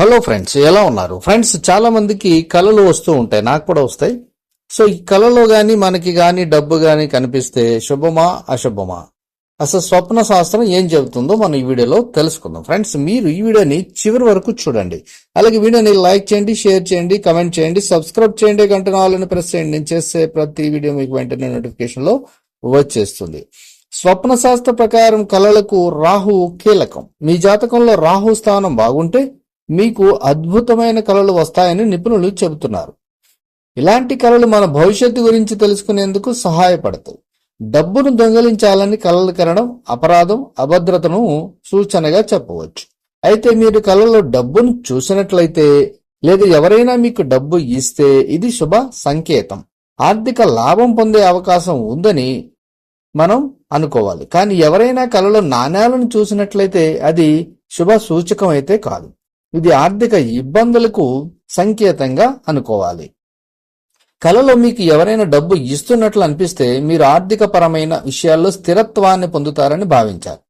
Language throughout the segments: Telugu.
హలో ఫ్రెండ్స్ ఎలా ఉన్నారు? ఫ్రెండ్స్ చాలా మందికి కళలు వస్తూ ఉంటాయి నాకు కూడా వస్తాయి. సో ఈ కళలో గాని మనకి గాని డబ్బు గాని కనిపిస్తే శుభమా అశుభమా? అసలు స్వప్న శాస్త్రం ఏం చెబుతుందో మనం ఈ వీడియోలో తెలుసుకుందాం. ఫ్రెండ్స్ మీరు ఈ వీడియోని చివరి వరకు చూడండి. అలాగే వీడియోని లైక్ చేయండి షేర్ చేయండి కమెంట్ చేయండి సబ్స్క్రైబ్ చేయండి గంట నాలుగు ప్రెస్ చేయండి. నేను చేసే ప్రతి వీడియో మీకు వెంటనే నోటిఫికేషన్లో వచ్చేస్తుంది. స్వప్న శాస్త్ర ప్రకారం కళలకు రాహు కీలకం. మీ జాతకంలో రాహు స్థానం బాగుంటే మీకు అద్భుతమైన కళలు వస్తాయని నిపుణులు చెబుతున్నారు. ఇలాంటి కళలు మన భవిష్యత్తు గురించి తెలుసుకునేందుకు సహాయపడతాయి. డబ్బును దొంగలించాలని కలలు కనడం అపరాధం అభద్రతను సూచనగా చెప్పవచ్చు. అయితే మీరు కళలో డబ్బును చూసినట్లయితే లేదా ఎవరైనా మీకు డబ్బు ఇస్తే ఇది శుభ సంకేతం. ఆర్థిక లాభం పొందే అవకాశం ఉందని మనం అనుకోవాలి. కానీ ఎవరైనా కళలో నాణ్యాలను చూసినట్లయితే అది శుభ సూచకం అయితే కాదు. ఇది ఆర్థిక ఇబ్బందులకు సంకేతంగా అనుకోవాలి. కళలో మీకు ఎవరైనా డబ్బు ఇస్తున్నట్లు అనిపిస్తే మీరు ఆర్థిక పరమైన విషయాల్లో స్థిరత్వాన్ని పొందుతారని భావించాలి.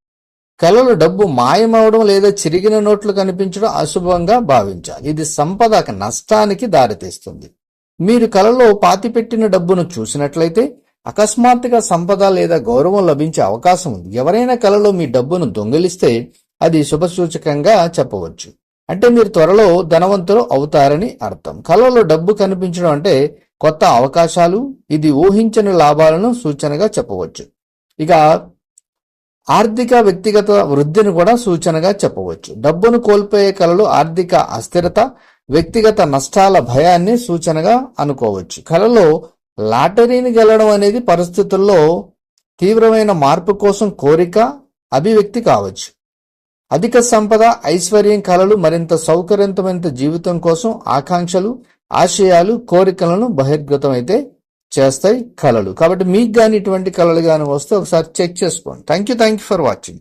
కళలో డబ్బు మాయమవడం లేదా చిరిగిన నోట్లు కనిపించడం అశుభంగా భావించాలి. ఇది సంపద నష్టానికి దారితీస్తుంది. మీరు కళలో పాతిపెట్టిన డబ్బును చూసినట్లయితే అకస్మాత్తుగా సంపద లేదా గౌరవం లభించే అవకాశం ఉంది. ఎవరైనా కళలో మీ డబ్బును దొంగిలిస్తే అది శుభసూచకంగా చెప్పవచ్చు. అంటే మీరు త్వరలో ధనవంతులు అవుతారని అర్థం. కలలో డబ్బు కనిపించడం అంటే కొత్త అవకాశాలు ఇది ఊహించని లాభాలను సూచనగా చెప్పవచ్చు. ఇక ఆర్థిక వ్యక్తిగత వృద్ధిని కూడా సూచనగా చెప్పవచ్చు. డబ్బును కోల్పోయే కళలు ఆర్థిక అస్థిరత వ్యక్తిగత నష్టాల భయాన్ని సూచనగా అనుకోవచ్చు. కళలో లాటరీని గెలడం అనేది పరిస్థితుల్లో తీవ్రమైన మార్పు కోసం కోరిక అభివ్యక్తి కావచ్చు. అధిక సంపద ఐశ్వర్యం కళలు మరింత సౌకర్యవంతమైన జీవితం కోసం ఆకాంక్షలు ఆశయాలు కోరికలను బహిర్గతం అయితే చేస్తాయి కళలు. కాబట్టి మీకు కానీ ఇటువంటి కళలు కానీ వస్తే ఒకసారి చెక్ చేసుకోండి. Thank you thank you for watching